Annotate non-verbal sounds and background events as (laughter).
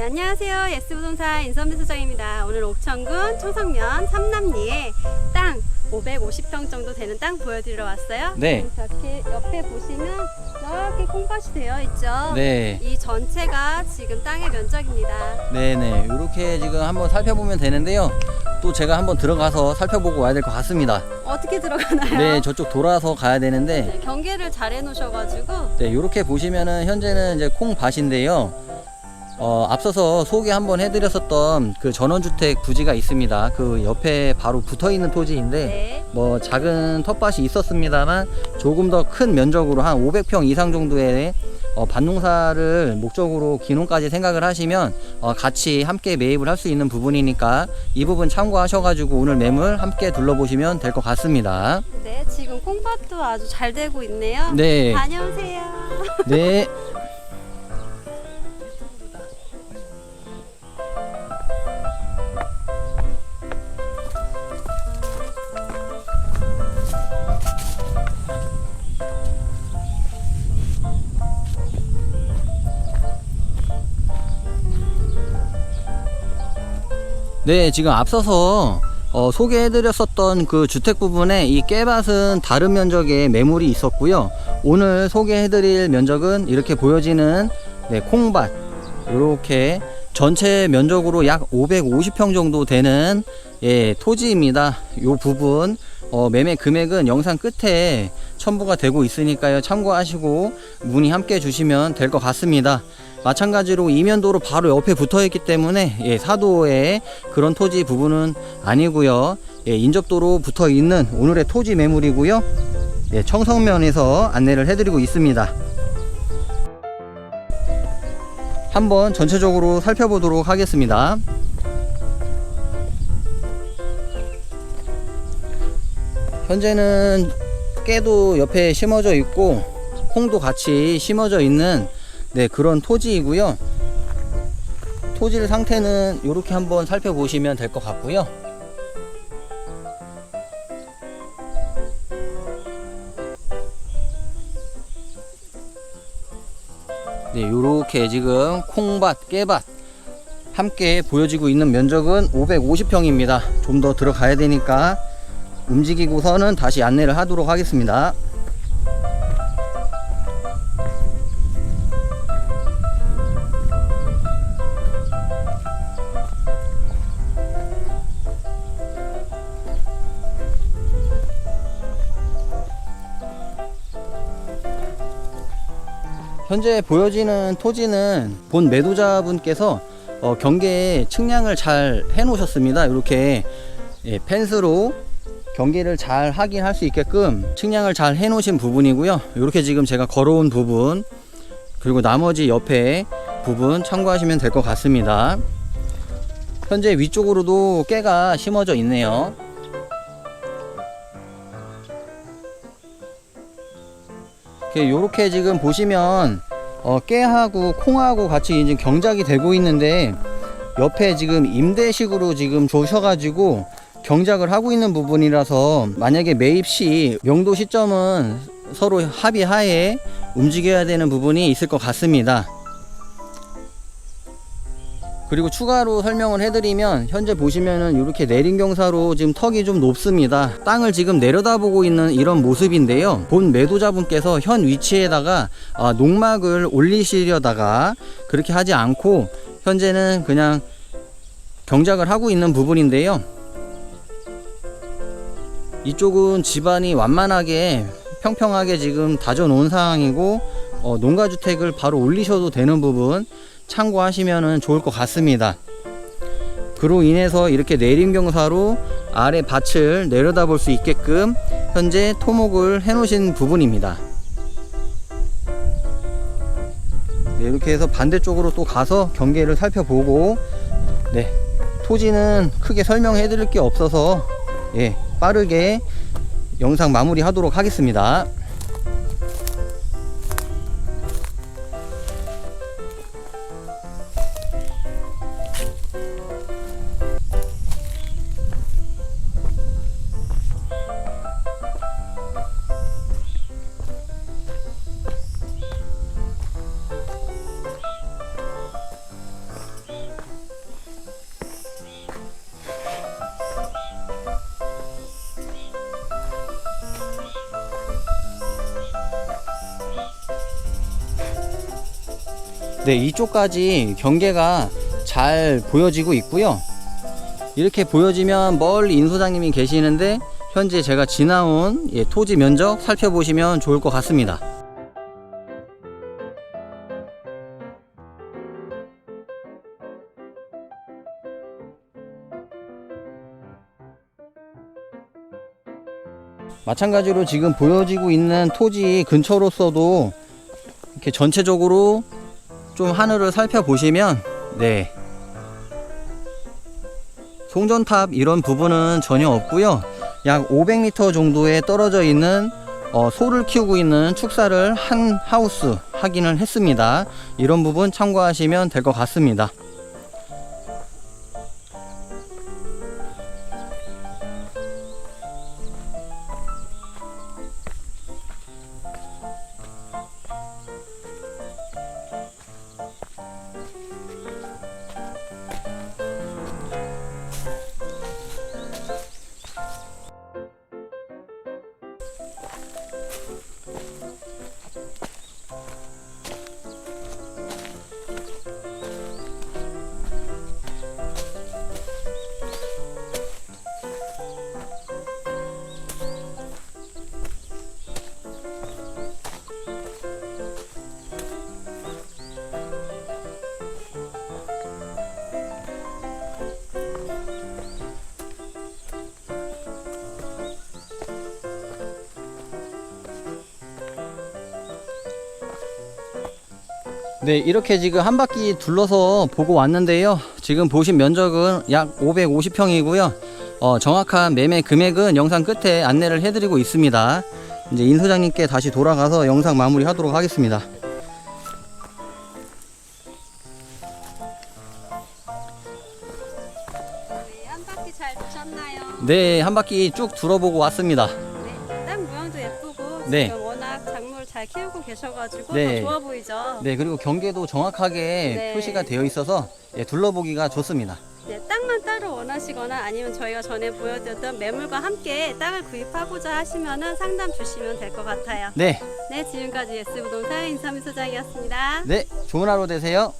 네, 안녕하세요. 예스부동산 인선배 소장입니다. 오늘 옥천군 청성면 삼남리에 땅 550평 정도 되는 땅 보여드리러 왔어요. 네. 이렇게 옆에 보시면 이렇게 콩밭이 되어 있죠. 네. 이 전체가 지금 땅의 면적입니다. 네네. 이렇게 지금 한번 살펴보면 되는데요. 또 제가 한번 들어가서 살펴보고 와야 될 것 같습니다. 어떻게 들어가나요? 네, 저쪽 돌아서 가야 되는데, 네, 경계를 잘 해놓으셔가지고 네, 이렇게 보시면은 현재는 이제 콩밭인데요. 어, 앞서서 소개 한번 해드렸었던 그 전원주택 부지가 있습니다. 그 옆에 바로 붙어 있는 토지인데, 네. 뭐 작은 텃밭이 있었습니다만 조금 더 큰 면적으로 한 500평 이상 정도의 어, 밭농사를 목적으로 기농까지 생각을 하시면 어, 같이 함께 매입을 할 수 있는 부분이니까 이 부분 참고하셔가지고 오늘 매물 함께 둘러보시면 될 것 같습니다. 네, 지금 콩밭도 아주 잘 되고 있네요. 네, 다녀오세요. 네. (laughs) 네, 지금 앞서서 어, 소개해드렸었던 그 주택 부분에 이 깨밭은 다른 면적의 매물이 있었고요. 오늘 소개해드릴 면적은 이렇게 보여지는 네, 콩밭 이렇게 전체 면적으로 약 550평 정도 되는 예, 토지입니다. 이 부분 어, 매매 금액은 영상 끝에 첨부가 되고 있으니까요. 참고하시고 문의 함께 주시면 될 것 같습니다. 마찬가지로 이면도로 바로 옆에 붙어 있기 때문에 예, 사도의 그런 토지 부분은 아니고요. 예, 인접도로 붙어 있는 오늘의 토지 매물이고요. 예, 청성면에서 안내를 해드리고 있습니다. 한번 전체적으로 살펴보도록 하겠습니다. 현재는 깨도 옆에 심어져 있고 콩도 같이 심어져 있는 네 그런 토지이고요. 토질 상태는 이렇게 한번 살펴보시면 될 것 같고요. 네, 이렇게 지금 콩밭, 깨밭 함께 보여지고 있는 면적은 550평입니다. 좀 더 들어가야 되니까 움직이고서는 다시 안내를 하도록 하겠습니다. 현재 보여지는 토지는 본 매도자분께서 어, 경계에 측량을 잘 해놓으셨습니다. 이렇게 예, 펜스로 경계를 잘 확인할 수 있게끔 측량을 잘 해놓으신 부분이고요. 이렇게 지금 제가 걸어온 부분 그리고 나머지 옆에 부분 참고하시면 될 것 같습니다. 현재 위쪽으로도 깨가 심어져 있네요. 이렇게 지금 보시면 어, 깨하고 콩하고 같이 이제 경작이 되고 있는데 옆에 지금 임대식으로 지금 조셔가지고 경작을 하고 있는 부분이라서 만약에 매입 시 명도 시점은 서로 합의하에 움직여야 되는 부분이 있을 것 같습니다. 그리고 추가로 설명을 해드리면 현재 보시면은 이렇게 내린 경사로 지금 턱이 좀 높습니다. 땅을 지금 내려다보고 있는 이런 모습인데요. 본 매도자분께서 현 위치에다가 아, 농막을 올리시려다가 그렇게 하지 않고 현재는 그냥 경작을 하고 있는 부분인데요. 이쪽은 집안이 완만하게 평평하게 지금 다져 놓은 상황이고 어, 농가주택을 바로 올리셔도 되는 부분 참고하시면 좋을 것 같습니다. 그로 인해서 이렇게 내림경사로 아래 밭을 내려다 볼 수 있게끔 현재 토목을 해 놓으신 부분입니다. 네, 이렇게 해서 반대쪽으로 또 가서 경계를 살펴보고 네 토지는 크게 설명해 드릴 게 없어서 예 빠르게 영상 마무리 하도록 하겠습니다. 네, 이쪽까지 경계가 잘 보여지고 있고요. 이렇게 보여지면 멀리 인 소장님이 계시는데 현재 제가 지나온 예, 토지 면적 살펴보시면 좋을 것 같습니다. 마찬가지로 지금 보여지고 있는 토지 근처로서도 이렇게 전체적으로 좀 하늘을 살펴보시면 네. 송전탑 이런 부분은 전혀 없고요. 약 500m 정도에 떨어져 있는 어, 소를 키우고 있는 축사를 한 하우스 확인을 했습니다. 이런 부분 참고하시면 될 것 같습니다 네, 이렇게 지금 한 바퀴 둘러서 보고 왔는데요. 지금 보신 면적은 약 550평이고요. 어, 정확한 매매 금액은 영상 끝에 안내를 해드리고 있습니다. 이제 인 소장님께 다시 돌아가서 영상 마무리 하도록 하겠습니다. 네, 한 바퀴 잘 도셨나요? 네, 한 바퀴 쭉 둘러보고 왔습니다. 네, 땅 모양도 예쁘고 네. 잘 키우고 계셔가지고 네. 더 좋아 보이죠. 네, 그리고 경계도 정확하게 네. 표시가 되어 있어서 예, 둘러보기가 좋습니다. 네, 땅만 따로 원하시거나 아니면 저희가 전에 보여드렸던 매물과 함께 땅을 구입하고자 하시면은 상담 주시면 될 것 같아요. 네, 네, 지금까지 예스부동산 인삼이 소장이었습니다. 네, 좋은 하루 되세요.